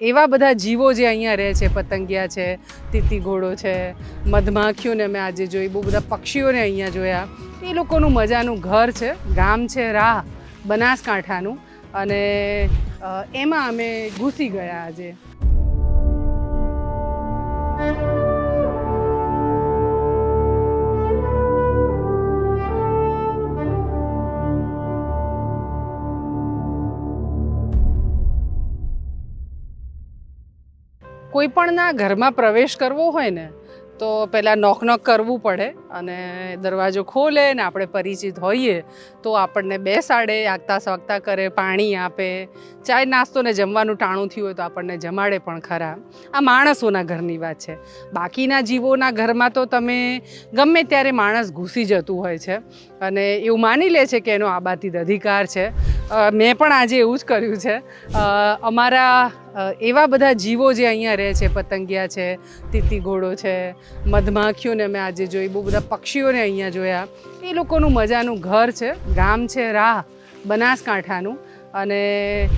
એવા બધા જીવો જે અહીંયા રહે છે, પતંગિયા છે, તીતી ઘોડો છે, મધમાખીઓને મેં આજે જોઈ, બહુ બધા પક્ષીઓને અહીંયા જોયા. એ લોકોનું મજાનું ઘર છે, ગામ છે, રાહ, બનાસકાંઠાનું. અને એમાં અમે ઘૂસી ગયા આજે. કોઈ પણના ઘરમાં પ્રવેશ કરવો હોય ને, તો પહેલાં નોક નોક કરવું પડે અને દરવાજો ખોલે ને આપણે પરિચિત હોઈએ, તો આપણને બેસાડે આગતા સ્વાગતા કરે, પાણી આપે, ચાય નાસ્તો ને જમવાનું ટાણું થયું હોય તો આપણને જમાડે પણ ખરા. આ માણસોના ઘરની વાત છે. બાકીના જીવોના ઘરમાં તો તમે ગમે ત્યારે માણસ ઘૂસી જતું હોય છે અને એવું માની લે છે કે એનો આબાદિત અધિકાર છે. મેં પણ આજે એવું જ કર્યું છે. અમારા એવા બધા જીવો જે અહીંયા રહે છે, પતંગિયા છે, તીતી ઘોડો છે, મધમાખીઓને મેં આજે જોઈ, બહુ બધા પક્ષીઓને અહીંયા જોયા. એ લોકોનું મજાનું ઘર છે, ગામ છે, રાહ, બનાસકાંઠાનું. અને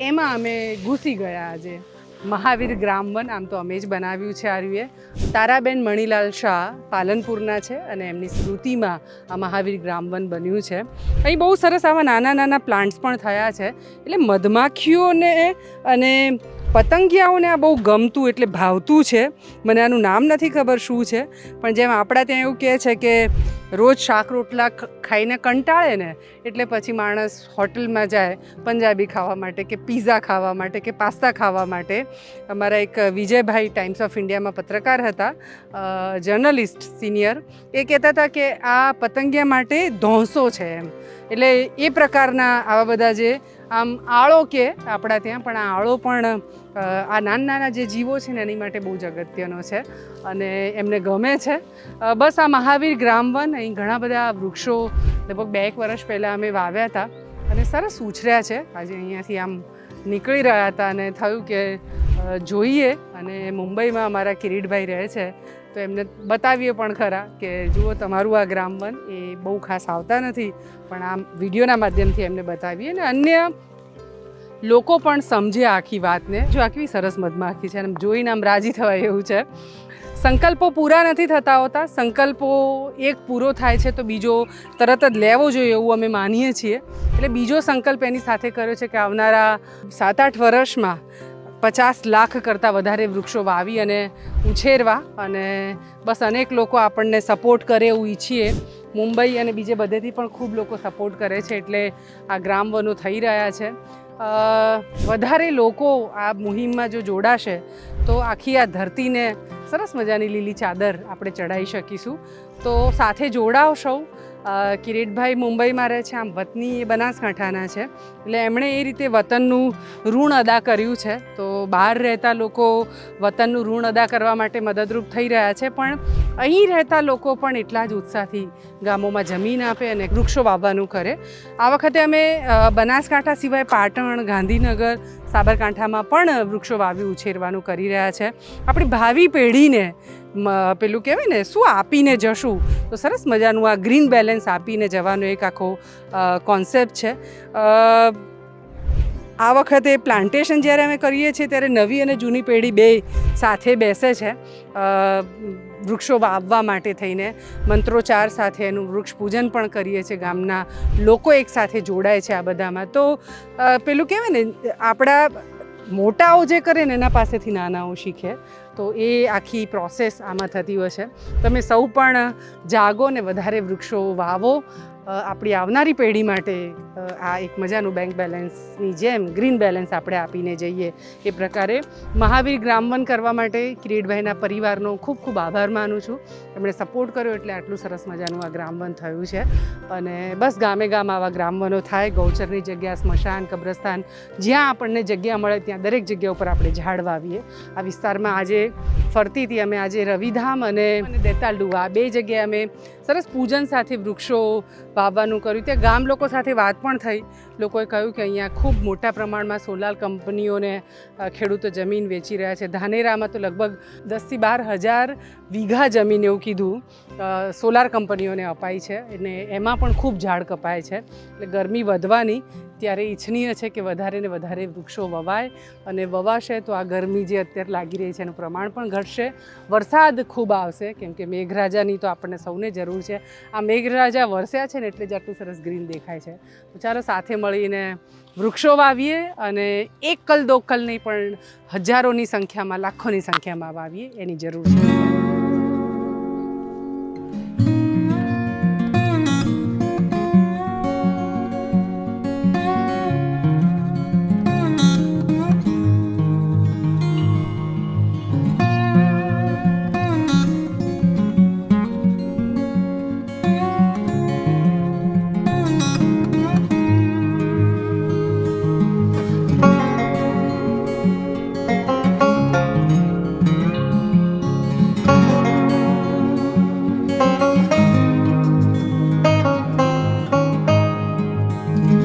એમાં અમે ઘૂસી ગયા આજે. મહાવીર ગ્રામવન, આમ તો અમે જ બનાવ્યું છે આર્યુએ. તારાબેન મણિલાલ શાહ પાલનપુરના છે અને એમની સ્મૃતિમાં આ મહાવીર ગ્રામવન બન્યું છે. અહીં બહુ સરસ આવા નાના નાના પ્લાન્ટ્સ પણ થયા છે. એટલે મધમાખીઓને અને પતંગિયાઓને આ બહુ ગમતું એટલે ભાવતું છે. મને આનું નામ નથી ખબર શું છે. પણ જેમ આપણા ત્યાં એવું કહે છે કે રોજ શાક રોટલા ખાઈને કંટાળે ને, એટલે પછી માણસ હોટલમાં જાય, પંજાબી ખાવા માટે કે પીઝા ખાવા માટે કે પાસ્તા ખાવા માટે. અમારા એક વિજયભાઈ ટાઈમ્સ ઓફ ઇન્ડિયામાં પત્રકાર હતા જર્નલિસ્ટ, સિનિયર. એ કહેતા હતા કે આ પતંગિયા માટે ધોંસો છે એમ. એટલે એ પ્રકારના આવા બધા જે આમ આળો કે આપણા ત્યાં પણ આ આળો પણ આ નાના નાના જે જીવો છે ને એની માટે બહુ જ અગત્યનો છે અને એમને ગમે છે. બસ આ મહાવીર ગ્રામવન અહીં ઘણા બધા વૃક્ષો લગભગ બે એક વર્ષ પહેલાં અમે વાવ્યા હતા અને સરસ ઉછર્યા છે. આજે અહીંયાથી આમ નીકળી રહ્યા હતા અને થયું કે જોઈએ અને મુંબઈમાં અમારા કિરીટભાઈ રહે છે. તો એમને બતાવીએ પણ ખરા કે જુઓ તમારું આ ગ્રામવન એ બહુ ખાસ આવતા નથી, પણ આમ વિડીયોના માધ્યમથી એમને બતાવીએ અને અન્ય લોકો પણ સમજે આખી વાતને. જો આખી સરસ મધમાખી છે અને જોઈને આમ રાજી થવાય એવું છે. સંકલ્પો પૂરા નથી થતા હોતા, સંકલ્પો એક પૂરો થાય છે તો બીજો તરત જ લેવો જોઈએ એવું અમે માનીએ છીએ. એટલે બીજો સંકલ્પ એની સાથે કર્યો છે કે આવનારા સાત આઠ વર્ષમાં પચાસ લાખ કરતાં વધારે વૃક્ષો વાવી અને ઉછેરવા અને બસ અનેક લોકો આપણને સપોર્ટ કરે એવું ઈચ્છીએ. મુંબઈ અને બીજે બધેથી પણ ખૂબ લોકો સપોર્ટ કરે છે એટલે આ ગ્રામવનો થઈ રહ્યા છે. વધારે લોકો આ મુહિમમાં જો જોડાશે તો આખી આ ધરતીને સરસ મજાની લીલી ચાદર આપણે ચડાવી શકીશું. તો સાથે જોડાવ સૌ કિરીટભાઈ મુંબઈમાં રહે છે, આમ વતની એ બનાસકાંઠાના છે. એટલે એમણે એ રીતે વતનનું ઋણ અદા કર્યું છે. તો બહાર રહેતા લોકો વતનનું ઋણ અદા કરવા માટે મદદરૂપ થઈ રહ્યા છે. પણ અહીં રહેતા લોકો પણ એટલા જ ઉત્સાહથી ગામોમાં જમીન આપે અને વૃક્ષો વાવવાનું કરે. આ વખતે અમે બનાસકાંઠા સિવાય પાટણ, ગાંધીનગર, સાબરકાંઠામાં પણ વૃક્ષો વાવી ઉછેરવાનું કરી રહ્યા છે. આપણી ભાવિ પેઢીને પેલું કહેવાય ને, શું આપીને જશું? તો સરસ મજાનું આ ગ્રીન બેલેન્સ આપીને જવાનો એક આખો કોન્સેપ્ટ છે. આ વખતે પ્લાન્ટેશન જ્યારે અમે કરીએ છીએ ત્યારે નવી અને જૂની પેઢી બે સાથે બેસે છે. વૃક્ષો વાવવા માટે થઈને મંત્રોચ્ચાર સાથે એનું વૃક્ષ પૂજન પણ કરીએ છીએ. ગામના લોકો એકસાથે જોડાય છે આ બધામાં. તો પેલું કહેવાય ને, આપણા મોટાઓ જે કરે ને એના પાસેથી નાનાઓ શીખે. તો એ આખી પ્રોસેસ આમાં થતી હોય છે. તમે સૌ પણ જાગો ને વધારે વૃક્ષો વાવો. આપણી આવનારી પેઢી માટે આ એક મજાનું બેંક બેલેન્સની જેમ ગ્રીન બેલેન્સ આપણે આપીને જઈએ એ પ્રકારે મહાવીર ગ્રામવન કરવા માટે કિરીટભાઈના પરિવારનો ખૂબ ખૂબ આભાર માનું છું. એમણે સપોર્ટ કર્યો એટલે આટલું સરસ મજાનું આ ગ્રામવન થયું છે. અને બસ ગામે ગામ આવા ગ્રામવનો થાય, ગૌચરની જગ્યા, સ્મશાન, કબ્રસ્તાન, જ્યાં આપણને જગ્યા મળે ત્યાં દરેક જગ્યા ઉપર આપણે ઝાડ વાવીએ. આ વિસ્તારમાં આજે ફરતી હતી અમે આજે રવિધામ અને દેતાલડુવા બે જગ્યાએ અમે સરસ પૂજન સાથે વૃક્ષો વાવવાનું કર્યું. ત્યાં ગામ લોકો સાથે વાત પણ થઈ. લોકોએ કહ્યું કે અહીંયા ખૂબ મોટા પ્રમાણમાં સોલાર કંપનીઓને ખેડૂતો જમીન વેચી રહ્યા છે. ધાનેરામાં તો લગભગ દસથી બાર હજાર વીઘા જમીન એવું કીધું સોલાર કંપનીઓને અપાઈ છે. અને એમાં પણ ખૂબ ઝાડ કપાય છે. એટલે ગરમી વધવાની અત્યારે ઈચ્છનીય છે કે વધારે ને વધારે વૃક્ષો વવાય અને વવાશે તો આ ગરમી જે અત્યારે લાગી રહી છે એનું પ્રમાણ પણ ઘટશે. વરસાદ ખૂબ આવશે, કેમ કે મેઘરાજાની તો આપણને સૌને જરૂર છે. આ મેઘરાજા વરસ્યા છે ને એટલે જ આટલું સરસ ગ્રીન દેખાય છે. તો ચાલો સાથે મળીને વૃક્ષો વાવીએ અને એક કલ દો કલ નહીં પણ હજારોની સંખ્યામાં, લાખોની સંખ્યામાં વાવીએ, એની જરૂર છે.